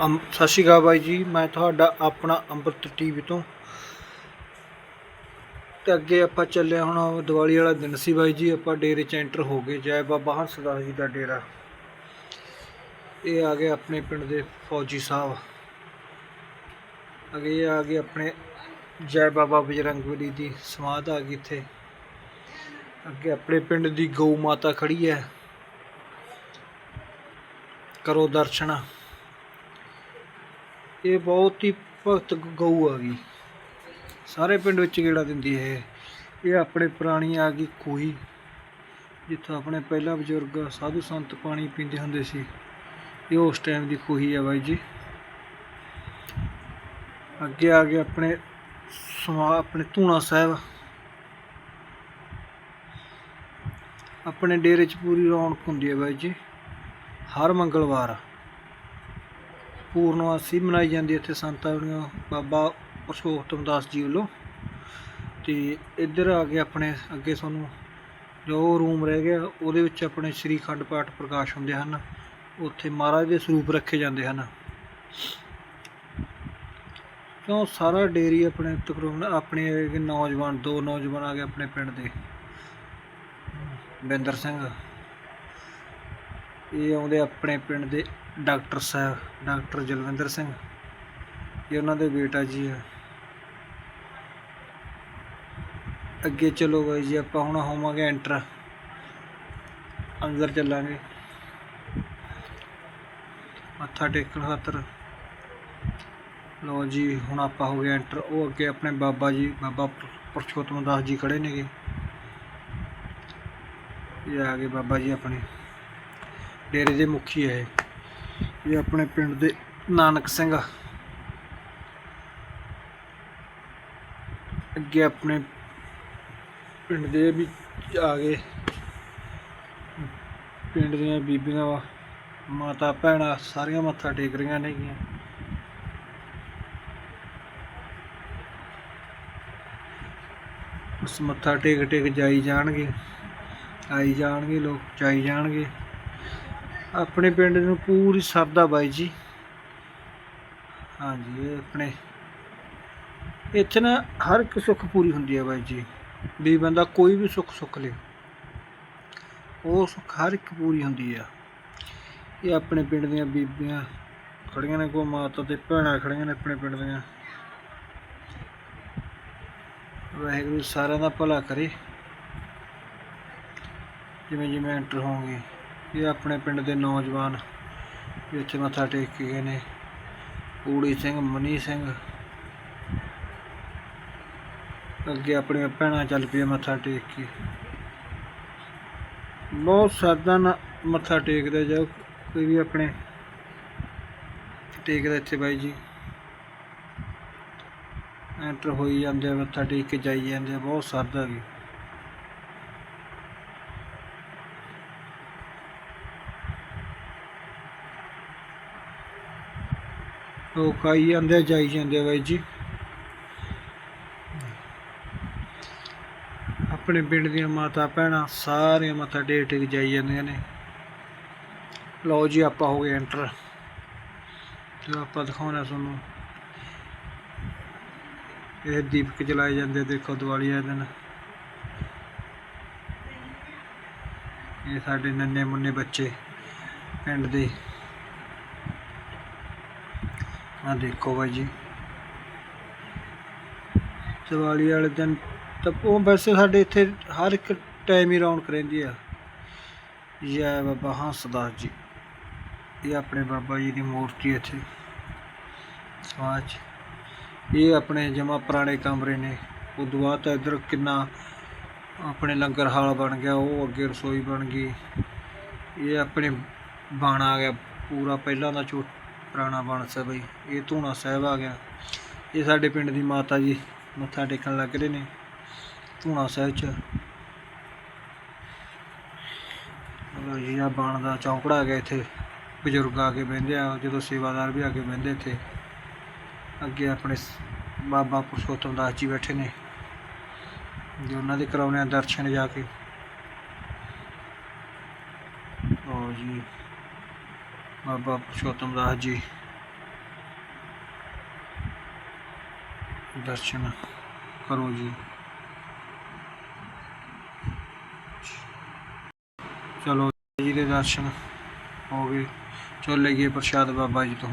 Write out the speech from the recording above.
ਅੰਬ ਸਤਿ ਸ਼੍ਰੀ ਅਕਾਲ ਬਾਈ ਜੀ, ਮੈਂ ਤੁਹਾਡਾ ਆਪਣਾ ਅੰਮ੍ਰਿਤ ਟੀਵੀ ਤੋਂ। ਤੇ ਅੱਗੇ ਆਪਾਂ ਚੱਲੇ ਹੁਣ ਦੀਵਾਲੀ ਵਾਲਾ ਦਿਨ ਸੀ ਬਾਈ ਜੀ, ਆਪਾਂ ਡੇਰੇ ਚ ਐਂਟਰ ਹੋ ਗਏ, ਜੈ ਬਾਬਾ ਹਰਸਦਾਸ ਜੀ ਦਾ ਡੇਰਾ। ਇਹ ਆ ਗਏ ਆਪਣੇ ਪਿੰਡ ਦੇ ਫੌਜੀ ਸਾਹਿਬ। ਅੱਗੇ ਇਹ ਆ ਗਏ ਆਪਣੇ ਜੈ ਬਾਬਾ ਬਜਰੰਗ ਬਲੀ ਦੀ ਸਮਾਧ ਆ ਗਈ ਇੱਥੇ। ਅੱਗੇ ਆਪਣੇ ਪਿੰਡ ਦੀ ਗਊ ਮਾਤਾ ਖੜੀ ਹੈ। ਕਰੋ ਦਰਸ਼ਨ। ਇਹ ਬਹੁਤ ਹੀ ਭਗਤ ਗਊ ਆ ਗਈ। ਸਾਰੇ ਪਿੰਡ ਵਿੱਚ ਗੇੜਾ ਦਿੰਦੀ ਹੈ ਇਹ। ਆਪਣੇ ਪੁਰਾਣੀ ਆ ਗਈ ਖੂਹੀ, ਜਿੱਥੋਂ ਆਪਣੇ ਪਹਿਲਾ ਬਜ਼ੁਰਗ ਸਾਧੂ ਸੰਤ ਪਾਣੀ ਪੀਂਦੇ ਹੁੰਦੇ ਸੀ। ਇਹ ਉਸ ਟਾਈਮ ਦੀ ਖੂਹੀ ਆ ਬਾਈ ਜੀ। ਅੱਗੇ ਆ ਗਏ ਆਪਣੇ ਸਮਾ, ਆਪਣੇ ਧੂਣਾ ਸਾਹਿਬ। ਆਪਣੇ ਡੇਰੇ 'ਚ ਪੂਰੀ ਰੌਣਕ ਹੁੰਦੀ ਹੈ ਬਾਈ ਜੀ। ਹਰ ਮੰਗਲਵਾਰ। ਪੂਰਨਵਾਸੀ ਮਨਾਈ ਜਾਂਦੀ ਹੈ ਇੱਥੇ ਸੰਤਾਂ ਵੱਲੋਂ ਬਾਬਾ ਪੁਰਸ਼ੋਤਮ ਦਾਸ ਜੀ ਵੱਲੋਂ। ਤੇ ਇੱਧਰ ਆ ਕੇ ਆਪਣੇ ਅੱਗੇ ਤੁਹਾਨੂੰ ਜੋ ਰੂਮ ਰਹਿ ਗਿਆ, ਉਹਦੇ ਵਿੱਚ ਆਪਣੇ ਸ੍ਰੀ ਖੰਡ ਪਾਠ ਪ੍ਰਕਾਸ਼ ਹੁੰਦੇ ਹਨ। ਉੱਥੇ ਮਹਾਰਾਜ ਦੇ ਸਰੂਪ ਰੱਖੇ ਜਾਂਦੇ ਹਨ। ਕਿਉਂ? ਸਾਰਾ ਡੇਰੀ ਆਪਣੇ ਤਕਰੀਬਨ ਆਪਣੇ ਨੌਜਵਾਨ, ਦੋ ਨੌਜਵਾਨ ਆ ਗਏ ਆਪਣੇ ਪਿੰਡ ਦੇ। ਬਿੰਦਰ ਸਿੰਘ ਇਹ ਆਉਂਦੇ ਆਪਣੇ ਪਿੰਡ ਦੇ ਡਾਕਟਰ ਸਾਹਿਬ, ਡਾਕਟਰ ਜਲਵਿੰਦਰ ਸਿੰਘ। ਇਹ ਉਹਨਾਂ ਦੇ ਬੇਟਾ ਜੀ ਆ। ਅੱਗੇ ਚਲੋ ਬਾਈ ਜੀ, ਆਪਾਂ ਹੁਣ ਹੋਵਾਂਗੇ ਐਂਟਰ ਅੰਦਰ ਚੱਲਾਂਗੇ। ਮੱਥਾ ਟੇਕਣ ਖਾਤਰ। ਲੋ ਜੀ, ਹੁਣ ਆਪਾਂ ਹੋ ਗਏ ਐਂਟਰ ਉਹ ਅੱਗੇ ਆਪਣੇ ਬਾਬਾ ਜੀ, ਬਾਬਾ ਪਰਸ਼ੋਤਮ ਦਾਸ ਜੀ ਖੜੇ ਨੇਗੇ। ਇਹ ਆ ਗਏ ਬਾਬਾ ਜੀ ਆਪਣੇ। ਡੇਰੇ ਦੇ ਮੁਖੀ ਹੈ ਇਹ। ਆਪਣੇ ਪਿੰਡ ਦੇ ਨਾਨਕ ਸਿੰਘ ਅੱਗੇ ਆਪਣੇ ਪਿੰਡ ਦੇ ਵੀ ਆ ਗਏ। ਪਿੰਡ ਦੀਆਂ ਬੀਬੀਆਂ ਵਾ, ਮਾਤਾ ਭੈਣਾਂ ਸਾਰੀਆਂ ਮੱਥਾ ਟੇਕ ਰਹੀਆਂ ਨੇਗੀਆਂ। ਉਸ ਮੱਥਾ ਟੇਕ ਟੇਕ ਜਾਈ ਜਾਣਗੇ, ਆਈ ਜਾਣਗੇ ਲੋਕ, ਜਾਈ ਜਾਣਗੇ। ਆਪਣੇ ਪਿੰਡ ਨੂੰ ਪੂਰੀ ਸਰਦਾ ਬਾਈ ਜੀ। ਹਾਂਜੀ, ਇਹ ਆਪਣੇ। ਇੱਥੇ ਨਾ ਹਰ ਇੱਕ ਸੁੱਖ ਪੂਰੀ ਹੁੰਦੀ ਹੈ ਬਾਈ ਜੀ। ਵੀ ਬੰਦਾ ਕੋਈ ਵੀ ਸੁੱਖ ਸੁੱਖ ਲੇ। ਉਹ ਸੁੱਖ ਹਰ ਇੱਕ ਪੂਰੀ ਹੁੰਦੀ ਆ। ਇਹ ਆਪਣੇ ਪਿੰਡ ਦੀਆਂ ਬੀਬੀਆਂ ਖੜੀਆਂ ਨੇ ਕੋ ਮਾਤਾ ਤੇ ਭੈਣਾਂ ਖੜੀਆਂ ਨੇ ਆਪਣੇ ਪਿੰਡ ਦੀਆਂ। ਵਾਹਿਗੁਰੂ ਸਾਰਿਆਂ ਦਾ ਭਲਾ ਕਰੇ। ਜਿਵੇਂ ਜਿਵੇਂ ਐਂਟਰ ਹੋਣਗੇ। ਇਹ ਆਪਣੇ ਪਿੰਡ ਦੇ ਨੌਜਵਾਨ ਵੀ ਇੱਥੇ ਮੱਥਾ ਟੇਕ ਕੇ ਗਏ ਨੇ। ਊੜੀ ਸਿੰਘ, ਮਨੀ ਸਿੰਘ। ਅੱਗੇ ਆਪਣੀਆਂ ਭੈਣਾਂ ਚੱਲ ਪਈਆਂ ਮੱਥਾ ਟੇਕ ਕੇ। ਬਹੁਤ ਸਰਦਾ ਨਾਲ ਮੱਥਾ ਟੇਕਦੇ ਜਾਓ, ਕੋਈ ਵੀ ਆਪਣੇ ਟੇਕਦਾ ਇੱਥੇ ਬਾਈ ਜੀ। ਐਂਟਰ ਹੋਈ ਜਾਂਦੇ ਆ, ਮੱਥਾ ਟੇਕ ਕੇ ਜਾਈ ਜਾਂਦੇ ਆ, ਬਹੁਤ ਸਰਦਾ ਵੀ। ਲੋਕ ਆਈ ਜਾਂਦੇ ਆ, ਜਾਈ ਜਾਂਦੇ ਆ ਬਾਈ ਜੀ। ਆਪਣੇ ਪਿੰਡ ਦੀਆਂ ਮਾਤਾ ਭੈਣਾਂ ਸਾਰੀਆਂ ਮੱਥਾ ਟੇਕ ਟੇਕ ਜਾਈ ਜਾਂਦੀਆਂ ਨੇ। ਲਓ ਜੀ, ਆਪਾਂ ਹੋ ਗਏ ਐਂਟਰ ਤੇ ਆਪਾਂ ਦਿਖਾਉਣਾ ਤੁਹਾਨੂੰ। ਇਹ ਦੀਪਕ ਜਲਾਏ ਜਾਂਦੇ ਦੇਖੋ ਦੀਵਾਲੀ ਵਾਲੇ ਦਿਨ। ਇਹ ਸਾਡੇ ਨੰਨੇ ਮੁੰਨੇ ਬੱਚੇ ਪਿੰਡ ਦੇ। ਆ ਦੇਖੋ ਬਾਈ ਜੀ। ਦੀਵਾਲੀ ਵਾਲੇ ਦਿਨ ਤਾਂ ਉਹ ਵੈਸੇ ਸਾਡੇ ਇੱਥੇ ਹਰ ਇੱਕ ਟਾਈਮ ਹੀ ਰੌਣਕ ਰਹਿੰਦੀ ਆ। ਜੈ ਬਾਬਾ ਹੰਸਦਾਸ ਜੀ। ਇਹ ਆਪਣੇ ਬਾਬਾ ਜੀ ਦੀ ਮੂਰਤੀ ਇੱਥੇ। ਆਜ ਇਹ ਆਪਣੇ ਜਮਾ ਪੁਰਾਣੇ ਕਮਰੇ ਨੇ। ਉਦੋਂ ਬਾਅਦ ਤਾਂ ਇੱਧਰ ਕਿੰਨਾ ਆਪਣੇ ਲੰਗਰ ਹਾਲ ਬਣ ਗਿਆ, ਉਹ ਅੱਗੇ ਰਸੋਈ ਬਣ ਗਈ। ਇਹ ਆਪਣੇ ਬਾਣਾ ਆ ਗਿਆ, ਪੂਰਾ ਪਹਿਲਾਂ ਦਾ ਛੋਟ ਪੁਰਾਣਾ ਬਣ ਸੀ ਬਈ, ਇਹ ਧੂਣਾ ਸਾਹਿਬ ਆ ਗਿਆ। ਇਹ ਸਾਡੇ ਪਿੰਡ ਦੀ ਮਾਤਾ ਜੀ ਮੱਥਾ ਟੇਕਣ ਲੱਗ ਰਹੇ ਨੇ, ਧੂਣਾ ਸਾਹਿਬ ਚ। ਲੋ ਜੀ ਆ ਬਾਣ ਦਾ ਚੌਂਕੜਾ ਆ ਗਿਆ ਇੱਥੇ। ਬਜ਼ੁਰਗ ਆ ਕੇ ਬਹਿੰਦੇ ਆ, ਜਦੋਂ ਸੇਵਾਦਾਰ ਵੀ ਆ ਕੇ ਬਹਿੰਦੇ ਇੱਥੇ। ਅੱਗੇ ਆਪਣੇ ਬਾਬਾ ਪੁਰਸ਼ੋਤਮ ਦਾਸ ਜੀ ਬੈਠੇ ਨੇ, ਜੋ ਉਹਨਾਂ ਦੇ ਕਰਾਉਣੇ ਆ ਦਰਸ਼ਨ ਜਾ ਕੇ। ਲਓ ਜੀ। बाबा पुरुषोत्तम दास जी। दर्शन करो जी। चलो जी के दर्शन हो गए। चल लेके प्रसाद बाबा जी तो।